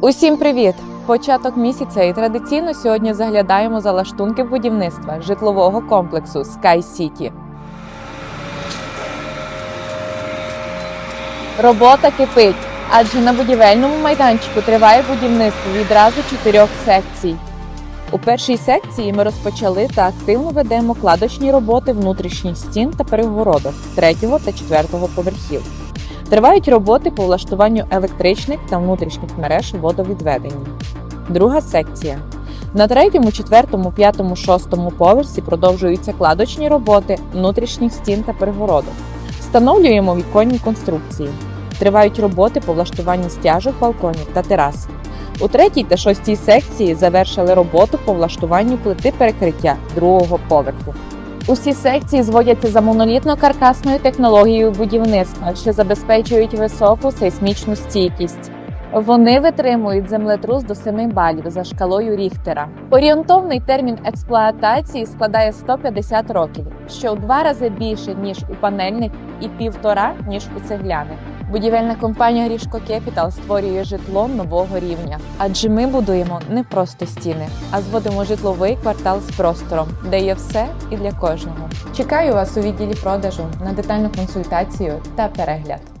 Усім привіт! Початок місяця і традиційно сьогодні заглядаємо за лаштунки будівництва житлового комплексу Sky City. Робота кипить, адже на будівельному майданчику триває будівництво відразу чотирьох секцій. У першій секції ми розпочали та активно ведемо кладочні роботи внутрішніх стін та перегородок третього та четвертого поверхів. Тривають роботи по влаштуванню електричних та внутрішніх мереж водовідведення. Друга секція. На третьому, четвертому, п'ятому, шостому поверсі продовжуються кладочні роботи внутрішніх стін та перегородок. Встановлюємо віконні конструкції. Тривають роботи по влаштуванню стяжок балконів та терас. У третій та шостій секції завершили роботу по влаштуванню плити перекриття другого поверху. Усі секції зводяться за монолітно-каркасною технологією будівництва, що забезпечують високу сейсмічну стійкість. Вони витримують землетрус до 7 балів за шкалою Ріхтера. Орієнтовний термін експлуатації складає 150 років, що в два рази більше ніж у панельних і півтора ніж у цегляних. Будівельна компанія Грішко Кепітал створює житло нового рівня, адже ми будуємо не просто стіни, а зводимо житловий квартал з простором, де є все і для кожного. Чекаю вас у відділі продажу на детальну консультацію та перегляд.